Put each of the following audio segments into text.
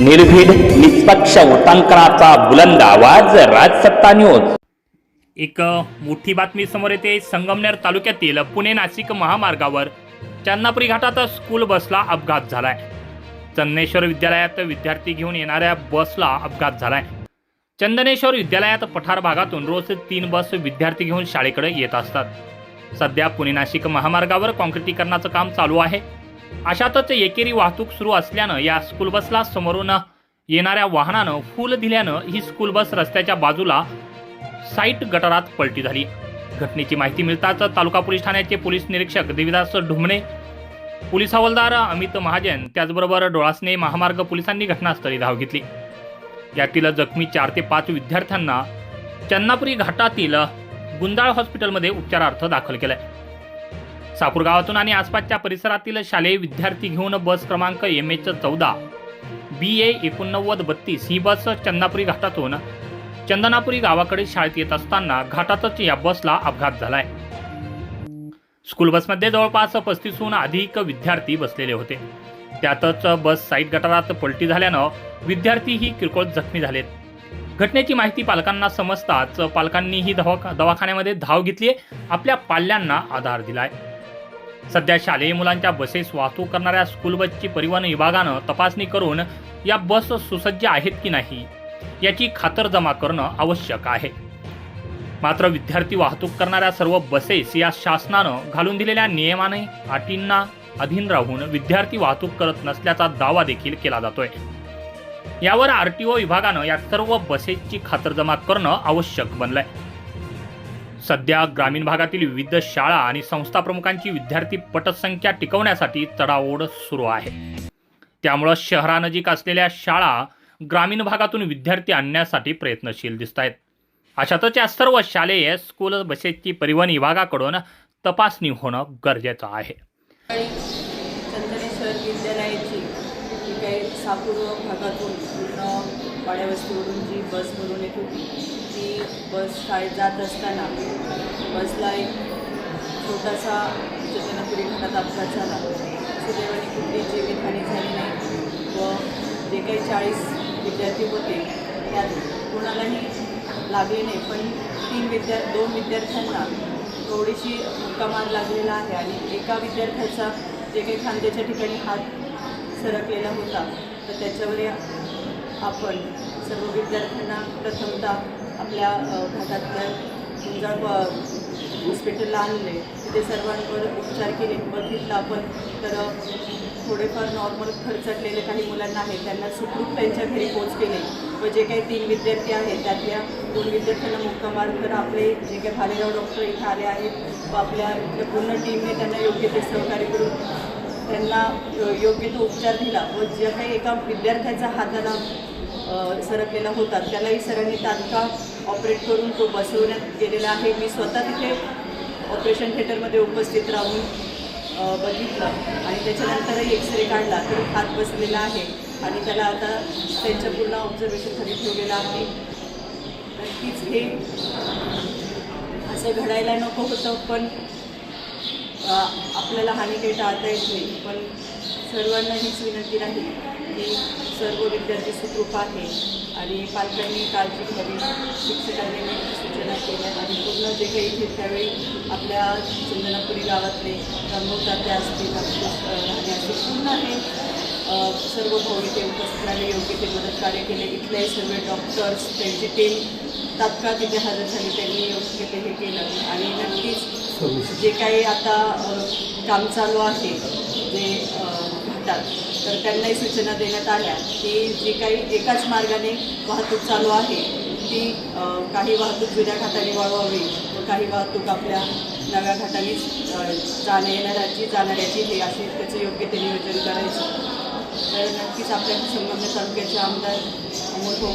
निर्भीड निष्पक्ष उटांकनाचा बुलंद आवाज राजसत्ता न्यूज. एक मोठी बातमी समोर येते. संगमनेर तालुक्यातील पुणे नाशिक महामार्गावर चन्नापुरी घाटात स्कूल बसला अपघात झालाय. चंदनेश्वर विद्यालयात विद्यार्थी घेऊन येणाऱ्या बसला अपघात झालाय. चंदनेश्वर विद्यालयात पठार भागातून रोज तीन बस विद्यार्थी घेऊन शाळेकडे येत असतात. सध्या पुणे नाशिक महामार्गावर कॉन्क्रिटीकरणाचं काम चालू आहे. अशातच एकेरी वाहतूक सुरू असल्यानं या स्कूल बसला समोरून येणाऱ्या वाहनानं फूल दिल्यानं ही स्कूल बस रस्त्याच्या बाजूला साईट गटारात पलटी झाली. घटनेची माहिती मिळताच तालुका पोलीस ठाण्याचे पोलीस निरीक्षक देविदास ढुमणे पोलीस हवालदार अमित महाजन त्याचबरोबर डोळासने महामार्ग पोलिसांनी घटनास्थळी धाव घेतली. यातील जखमी चार ते पाच विद्यार्थ्यांना चन्नापुरी घाटातील गुंदाळ हॉस्पिटलमध्ये उपचारार्थ दाखल केलंय. साकूर गावातून आणि आसपासच्या परिसरातील शालेय विद्यार्थी घेऊन बस क्रमांक एम एच चौदा बी ए एकोणनव्वद बत्तीस ही बस चंदापुरी घाटातून चंदनापुरी गावाकडे शाळेत येत असताना घाटातच या बसला अपघात झालाय. स्कूल बसमध्ये जवळपास पस्तीसहून अधिक विद्यार्थी बसलेले होते. त्यातच बस साईड गटारात पलटी झाल्यानं विद्यार्थीही किरकोळ जखमी झालेत. घटनेची माहिती पालकांना समजताच पालकांनीही दवा दवाखान्यामध्ये धाव घेतली आपल्या पाल्यांना आधार दिलाय. सध्या शालेय मुलांच्या बसेस वाहतूक करणाऱ्या स्कूल बसची परिवहन विभागानं तपासणी करून या बस सुसज्ज आहेत की नाही याची खातरजमा करणं आवश्यक आहे. मात्र विद्यार्थी वाहतूक करणाऱ्या सर्व बसेस या शासनानं घालून दिलेल्या नियमाने अटींना अधीन राहून विद्यार्थी वाहतूक करत नसल्याचा दावा देखील केला जातोय. यावर आरटीओ विभागानं या सर्व बसेसची खातरजमा करणं आवश्यक बनलंय. सध्या ग्रामीण भागातील विविध शाळा आणि संस्था प्रमुखांची विद्यार्थी पटसंख्या टिकवण्यासाठी चढाओढ सुरू आहे. त्यामुळं शहरानजीक असलेल्या शाळा ग्रामीण भागातून विद्यार्थी आणण्यासाठी प्रयत्नशील दिसत आहेत अशातच या सर्व शालेय स्कूल बसेसची परिवहन विभागाकडून तपासणी होणं गरजेचं आहे. विद्यालयाची काही सापूर भागातून पाड्यावस्तीवरून जी बस भरून येत होती ती बस शाळेत जात असताना बसला एक छोटासा चंदनापुरी घाटात अपघात झाला. सुदैवाने कुठली जीवितहानी झाली नाही व जे काही चाळीस विद्यार्थी होते त्यात कोणालाही लागले नाही. पण तीन विद्या दोन विद्यार्थ्यांना थोडीशी कमाल लागलेला आहे आणि एका विद्यार्थ्याचा जे काही खांद्याच्या ठिकाणी हात सरकलेला होता तर त्याच्यावर आपण सर्व विद्यार्थ्यांना प्रथमतः आपल्या अ, भागातल्या हॉस्पिटलला आणले तिथे सर्वांवर उपचार केले. बघितलं आपण तर थोडेफार नॉर्मल खर्चटलेले काही मुलांना आहेत त्यांना सुखरूप त्यांच्या घरी पोच केले व जे काही तीन विद्यार्थी आहेत त्यातल्या दोन विद्यार्थ्यांना मुक्कामार तर आपले जे काही भालेराव डॉक्टर इथे आले आहेत व आपल्या इथल्या पूर्ण टीमने त्यांना योग्य ते सहकार्य करून त्यांना योग्य तो उपचार दिला. व ज्या काही एका विद्यार्थ्याचा हाताला सरकलेला होता त्यालाही सरांनी तात्काळ ऑपरेट करून तो बसवण्यात गेलेला आहे. मी स्वतः तिथे ऑपरेशन थिएटरमध्ये उपस्थित राहून बघितला आणि त्याच्यानंतरही एक्सरे काढला. तर हात बसलेला आहे आणि त्याला आता त्यांच्या पूर्ण ऑब्झर्वेशनखाली ठेवलेला आहे. नक्कीच हे असं घडायला नको होतं पण आपल्याला हानी काही टाळता येत नाही. पण सर्वांना हीच विनंती राहील की सर्व विद्यार्थी सुखरूप आहे आणि पालकांनी काळजी घ्यावी शिक्षकांनी सूचना केल्या आणि पूर्ण जे काही इथे त्यावेळी आपल्या चंदनापुरी गावातले रंगवताते असतील राहणे असतील पूर्ण हे अ, सर्व भाऊ इथे उपस्थित राहिले योग्य ते मदत कार्य केले. इथले सर्व डॉक्टर्स त्यांची टीम तात्काळ तिथे हजर झाली. त्यांनी योग्य ते हे केलं आणि नक्कीच जे काही आता काम चालू आहे जे अ, तर त्यांनाही सूचना देण्यात आल्या की जी काही एकाच मार्गाने वाहतूक चालू आहे ती काही वाहतूक जुन्या घाटाने वळवावी व काही वाहतूक आपल्या नव्या घाटाने जाण्या येणाऱ्याची जाणाऱ्याची हे असे त्याचं योग्य ते नियोजन करायचं. तर नक्कीच आपल्या संगमनेर तालुक्याचे आमदार अमोल भाऊ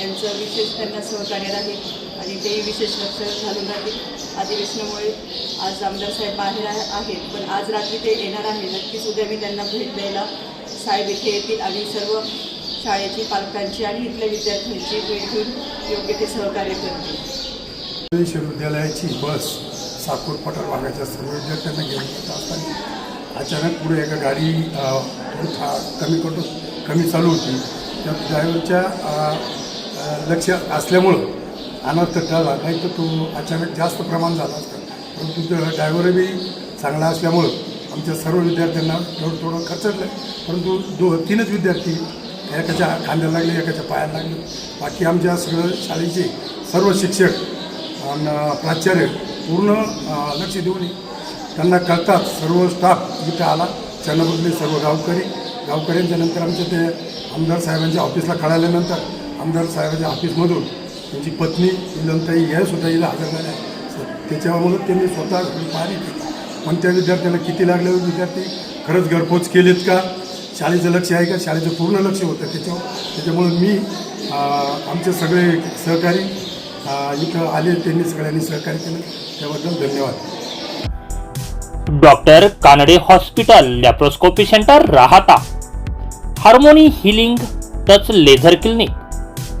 यांचं विशेष त्यांना सहकार्य राहील आणि तेही विशेष लक्ष घालून राहील. अधिवेशनामुळे आज आमदार साहेब बाहेर आहे- आहेत. पण आज रात्री ते येणार आहे नक्कीच उद्या मी त्यांना भेट द्यायला साहेब इथे येतील. आणि सर्व शाळेची पालकांची आणि इथल्या विद्यार्थ्यांची भेट घेऊन योग्य ते सहकार्य करतील विश्वविद्यालयाची बस साकूर पठार भागाच्या सर्व विद्यार्थ्यांना घेऊन येत असताना अचानक पुढे एका गाडी खा कमी करून कमी चालू होती. त्या ड्रायव्हरच्या लक्ष असल्यामुळं अनर्थ टळला नाही तर तो अचानक जास्त प्रमाण झाला असता. परंतु तो ड्रायव्हर बी चांगला असल्यामुळं आमच्या सर्व विद्यार्थ्यांना थोडं थोडं खर्चटलं. परंतु दो तीनच विद्यार्थी एकाच्या खांद्याला लागले एकाच्या पायाला लागले. बाकी आमच्या सगळं शाळेचे सर्व शिक्षक आणि प्राचार्य पूर्ण लक्ष देऊन त्यांना कळतात सर्व स्टाफ इथं आला. चंद्रपूरले सर्व गावकरी गावकऱ्यांच्या नंतर आमच्या ते आमदार साहेबांच्या ऑफिसला कळाल्यानंतर आमदार साहेबांच्या ऑफिसमधून त्यांची पत्नी इलमताई या सुद्धा इथं हजर झाल्या. त्याच्यामुळं त्यांनी स्वतः पाहणी केली. पण त्या विद्यार्थ्यांना किती लागले हो विद्यार्थी? खरंच घरपोच केलेत का? शाळेचं लक्ष आहे का? शाळेचं पूर्ण लक्ष होतं त्याच्यावर. त्याच्यामुळं मी आमचे सगळे सहकारी इथं आले. त्यांनी सगळ्यांनी सहकार्य केलं. त्याबद्दल धन्यवाद. Doctor Kanade hospital laparoscopy centre Rahata. Harmony healing touch laser clinic.